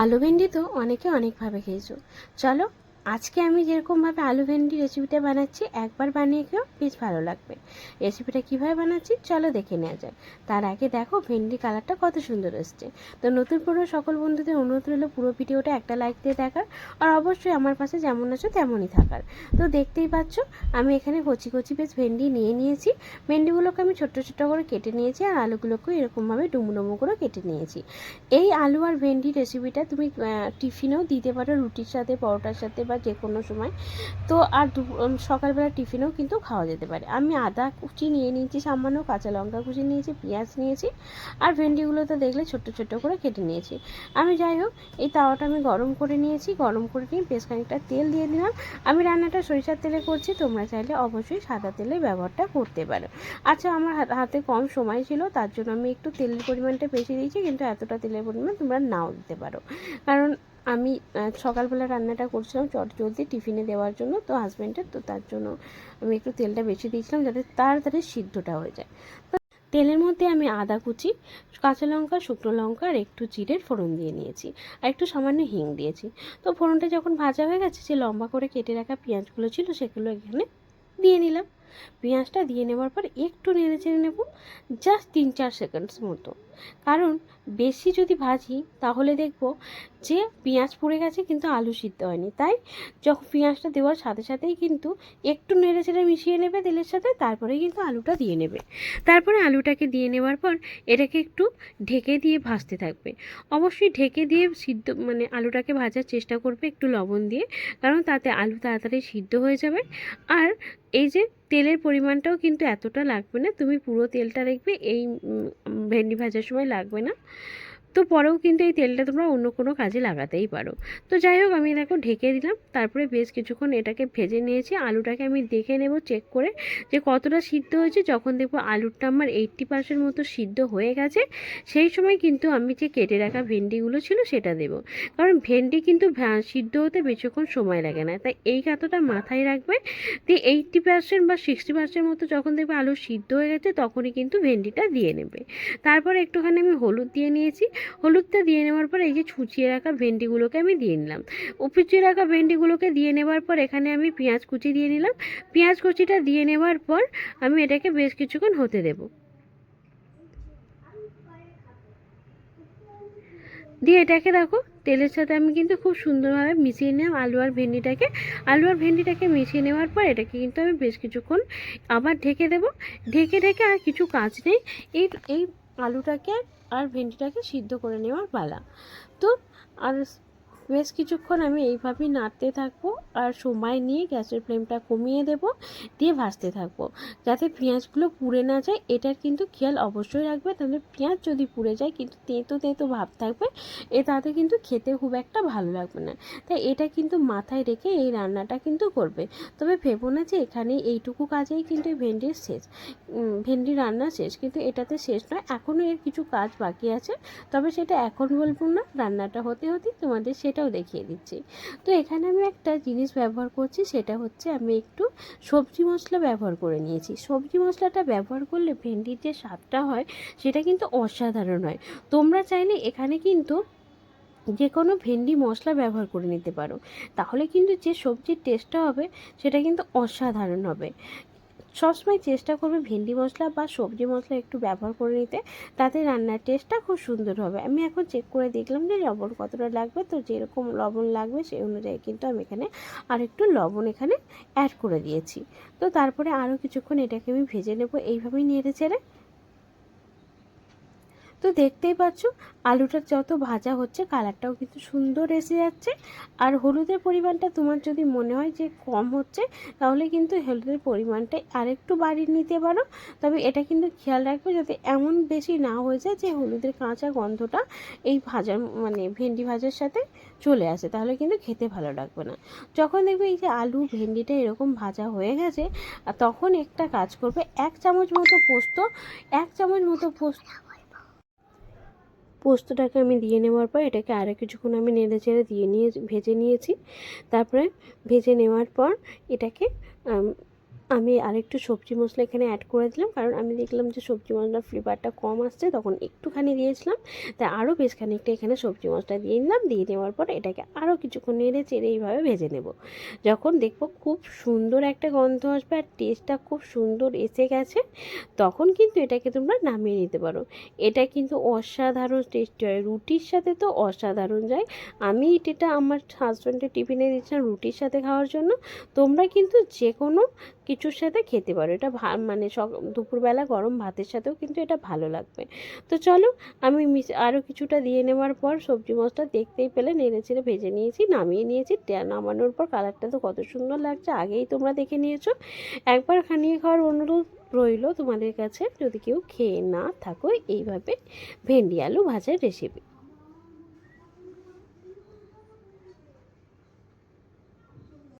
আলু ভেন্ডি তো অনেকে অনেকভাবে খেয়েছো। চলো আজকে আমি যেরকমভাবে আলু ভেন্ডি রেসিপিটা বানাচ্ছি, একবার বানিয়ে খেয়েও বেশ ভালো লাগবে। রেসিপিটা কীভাবে বানাচ্ছি চলো দেখে নেওয়া যায় তার আগে দেখো ভেন্ডি কালারটা কত সুন্দর এসছে। তো নতুন পুরো সকল বন্ধুদের অনুরোধ রইল পুরো ভিডিওটা একটা লাইক দিয়ে দেখার, আর অবশ্যই আমার পাশে যেমন আছো তেমনই থাকার। তো দেখতেই পাচ্ছ, আমি এখানে কচি কচি বেশ ভেন্ডি নিয়ে নিয়েছি। ভেন্ডিগুলোকে আমি ছোট্ট ছোট্ট করে কেটে নিয়েছি, আর আলুগুলোকেও এরকমভাবে ডুমো ডুমো করে কেটে নিয়েছি। এই আলু আর ভেন্ডি রেসিপিটা তুমি টিফিনেও দিতে পারো, রুটির সাথে, পরোটার সাথে বা যে কোনো সময়। তো আর সকালবেলা টিফিনেও কিন্তু খাওয়া যেতে পারে। আমি আদা কুচি নিয়ে নিয়েছি, সামান্য কাঁচা লঙ্কা কুচি নিয়েছি, পেঁয়াজ নিয়েছি, আর ভেন্ডিগুলো তো দেখলে ছোট্ট ছোট্ট করে কেটে নিয়েছি। আমি যাই হোক, এই তাওয়াটা আমি গরম করে নিয়েছি, গরম করে নিয়ে বেশ খানিকটা তেল দিয়ে দিলাম। আমি রান্নাটা সরিষার তেলে করছি, তোমরা চাইলে অবশ্যই সাদা তেলের ব্যবহারটা করতে পারো। আচ্ছা আমার হাতে কম সময় ছিল, তার জন্য আমি একটু তেলের পরিমাণটা বেশি দিয়েছি, কিন্তু এতটা তেলের পরিমাণ তোমরা নাও দিতে পারো। কারণ আমি সকালবেলা রান্নাটা করছিলাম চট জলদি টিফিনে দেওয়ার জন্য, তো হাজব্যান্ডের তো তার জন্য আমি একটু তেলটা বেশি দিয়েছিলাম যাতে তাড়াতাড়ি সিদ্ধটা হয়ে যায়। তো তেলের মধ্যে আমি আদা কুচি, কাঁচা লঙ্কা, শুকনো লঙ্কা আর একটু জিরের ফোড়ন দিয়ে নিয়েছি। আর একটু সামান্য হিং দিয়েছি। তো ফোড়নটা যখন ভাজা হয়ে গেছে যে লম্বা করে কেটে রাখা পেঁয়াজগুলো ছিল, সেগুলো এখানে দিয়ে নিলাম। পেঁয়াজটা দিয়ে নেওয়ার পর একটু নেড়ে চেড়ে নেব জাস্ট তিন চার সেকেন্ডস মতো। কারণ বেশি যদি ভাজি, তাহলে দেখব যে পেঁয়াজ পুড়ে গেছে কিন্তু আলু সিদ্ধ হয়নি। তাই যখন পেঁয়াজটা দেওয়ার সাথে সাথেই কিন্তু একটু নেড়ে চেড়ে মিশিয়ে নেবে তেলের সাথে, তারপরে কিন্তু আলুটা দিয়ে নেবে। তারপরে আলুটাকে দিয়ে নেওয়ার পর এটাকে একটু ঢেকে দিয়ে ভাজতে থাকবে। অবশ্যই ঢেকে দিয়ে সিদ্ধ মানে আলুটাকে ভাজার চেষ্টা করবে একটু লবণ দিয়ে, কারণ তাতে আলু তাড়াতাড়ি সিদ্ধ হয়ে যাবে। আর এই যে তেলের পরিমাণটাও কিন্তু এতটা লাগবে না। তুমি পুরো তেলটা দেখবে, এই ভেন্ডি ভাজার সময় লাগবে না। তো পরেও কিন্তু এই তেলটা তোমরা অন্য কোনো কাজে লাগাতেই পারো। তো যাই হোক, আমি দেখো ঢেকে দিলাম, তারপরে বেশ কিছুক্ষণ এটাকে ভেজে নিয়েছি। আলুটাকে আমি দেখে নেব চেক করে যে কতটা সিদ্ধ হয়েছে। যখন দেখব আলুরটা আমার এইট্টি পার্সেন্ট মতো সিদ্ধ হয়ে গেছে, সেই সময় কিন্তু আমি যে কেটে রাখা ভেন্ডিগুলো ছিল সেটা দেব। কারণ ভেন্ডি কিন্তু সিদ্ধ হতে বেশিক্ষণ সময় লাগে না। তাই এই কথাটা মাথায় রাখবে দিয়ে এইট্টি পার্সেন্ট বা সিক্সটি পার্সেন্ট মতো যখন দেখবে আলু সিদ্ধ হয়ে গেছে, তখনই কিন্তু ভেন্ডিটা দিয়ে নেবে। তারপরে একটুখানি আমি হলুদ দিয়ে নিয়েছি। হলুদটা দিয়ে নেওয়ার পর এই যে ছুচিয়ে রাখা ভেন্ডিগুলোকে আমি দিয়ে নিলাম। উপচিয়ে রাখা ভেন্ডিগুলোকে দিয়ে নেওয়ার পর এখানে আমি পেঁয়াজ কুচি দিয়ে নিলাম। পেঁয়াজ কুচিটা দিয়ে নেওয়ার পর আমি এটাকে বেশ কিছুক্ষণ হতে দেব। দিয়ে এটাকে দেখো, তেলের সাথে আমি কিন্তু খুব সুন্দরভাবে মিশিয়ে নিলাম আলু আর ভেন্ডিটাকে। আলু আর ভেন্ডিটাকে মিশিয়ে নেওয়ার পর এটাকে কিন্তু আমি বেশ কিছুক্ষণ আবার ঢেকে দেব। ঢেকে ঢেকে আর কিছু কাজ নেই। এই এই আলুটাকে আর ভেন্ডিটাকে সিদ্ধ করে নেওয়ার পালা। তো আর বেশ কিছুক্ষণ আমি এইভাবেই নাড়তে থাকব আর সময় নিয়ে গ্যাসের ফ্লেমটা কমিয়ে দেব, দিয়ে ভাজতে থাকব। যাতে পেঁয়াজগুলো পুড়ে না যায়, এটার কিন্তু খেয়াল অবশ্যই রাখবে। তাহলে পেঁয়াজ যদি পুড়ে যায়, কিন্তু তেঁতো তেঁতো ভাব থাকবে, এ তাতে কিন্তু খেতে খুব একটা ভালো লাগবে না। তাই এটা কিন্তু মাথায় রেখে এই রান্নাটা কিন্তু করবে। তবে ভেবো না যে এখানে এইটুকু কাজেই কিন্তু ভেন্ডির শেষ ভেন্ডি রান্না শেষ। কিন্তু এটাতে শেষ নয়, এখনও এর কিছু কাজ বাকি আছে। তবে সেটা এখন বলব না, রান্নাটা হতে হতেই তোমাদের সেটাও দেখিয়ে দিচ্ছি। তো এখানে আমি একটা জিনিস ব্যবহার করছি, সেটা হচ্ছে আমি একটু সবজি মশলা ব্যবহার করে নিয়েছি। সবজি মশলাটা ব্যবহার করলে ভেন্ডির যে স্বাদটা হয়, সেটা কিন্তু অসাধারণ হয়। তোমরা চাইলে এখানে কিন্তু যে কোনো ভেন্ডি মশলা ব্যবহার করে নিতে পারো। তাহলে কিন্তু যে সবজির টেস্টটা হবে, সেটা কিন্তু অসাধারণ হবে। সবসময় চেষ্টা করবে ভেন্ডি মশলা বা সবজি মশলা একটু ব্যবহার করে নিতে। তাতে রান্নার টেস্টটা খুব সুন্দর হবে। আমি এখন চেক করে দেখলাম যে লবণ কতটা লাগবে। তো যেরকম লবণ লাগবে সেই অনুযায়ী কিন্তু আমি এখানে আর একটু লবণ এখানে অ্যাড করে দিয়েছি। তো তারপরে আরও কিছুক্ষণ এটাকে আমি ভেজে নেব। এইভাবেই নেড়ে চেড়ে তো দেখতেই পাচ্ছ আলুটা যত ভাজা হচ্ছে কালারটাও কিন্তু সুন্দর এসে যাচ্ছে। আর হলুদের পরিমাণটা তোমার যদি মনে হয় যে কম হচ্ছে, তাহলে কিন্তু হলুদের পরিমাণটা আরেকটু বাড়িয়ে নিতে পারো। তবে এটা কিন্তু খেয়াল রাখবে যাতে এমন বেশি না হয়ে যায় যে হলুদের কাঁচা গন্ধটা এই ভাজার মানে ভেন্ডি ভাজার সাথে চলে আসে। তাহলে কিন্তু খেতে ভালো লাগবে না। যখন দেখবে এই যে আলু, ভেন্ডিটা এরকম ভাজা হয়ে গেছে, তখন একটা কাজ করবে, এক চামচ মতো পোস্ত, এক চামচ মতো পোস্ত পোস্তটাকে আমি দিয়ে নেওয়ার পর এটাকে আরও কিছুক্ষণ আমি নেড়ে চেড়ে দিয়ে নিয়ে ভেজে নিয়েছি। তারপরে ভেজে নেওয়ার পর এটাকে আম, আরেকটু সবজি মশলা এখানে অ্যাড করে দিলাম কারণ আমি দেখলাম যে সবজি মশলার ফ্লেভারটা কম আসছে তখন একটুখানি দিয়েছিলাম। তাই আরও বেশ খানিকটা এখানে সবজি মশলা দিয়ে নিলাম দিয়ে নেওয়ার পর এটাকে আরও কিছুক্ষণ নেড়ে চেড়ে এইভাবে ভেজে নেব। যখন দেখব খুব সুন্দর একটা গন্ধ আসবে আর টেস্টটা খুব সুন্দর এসে গেছে তখন কিন্তু এটাকে তোমরা নামিয়ে নিতে পারো। এটা কিন্তু অসাধারণ টেস্টি হয় রুটির সাথে তো অসাধারণ যায়। আমি এটা আমার হাজব্যান্ডের টিফিনে দিচ্ছিলাম রুটির সাথে খাওয়ার জন্য তোমরা কিন্তু যে কোনো কিছুর সাথে খেতে পারো। এটা মানে দুপুরবেলা গরম ভাতের সাথেও কিন্তু এটা ভালো লাগবে। তো চলো, আমি আরও কিছুটা দিয়ে নেওয়ার পর সবজি মশলা দেখতেই পেলে নেড়ে চেড়ে ভেজে নিয়েছি, নামিয়ে নিয়েছি। নামানোর পর কালারটা তো কত সুন্দর লাগছে, আগেই তোমরা দেখে নিয়েছো। একবার খানিয়ে খাওয়ার অনুরোধ রইল তোমাদের কাছে। যদি কেউ খেয়ে না থাকো, এইভাবে ভেন্ডি আলু ভাজার রেসিপি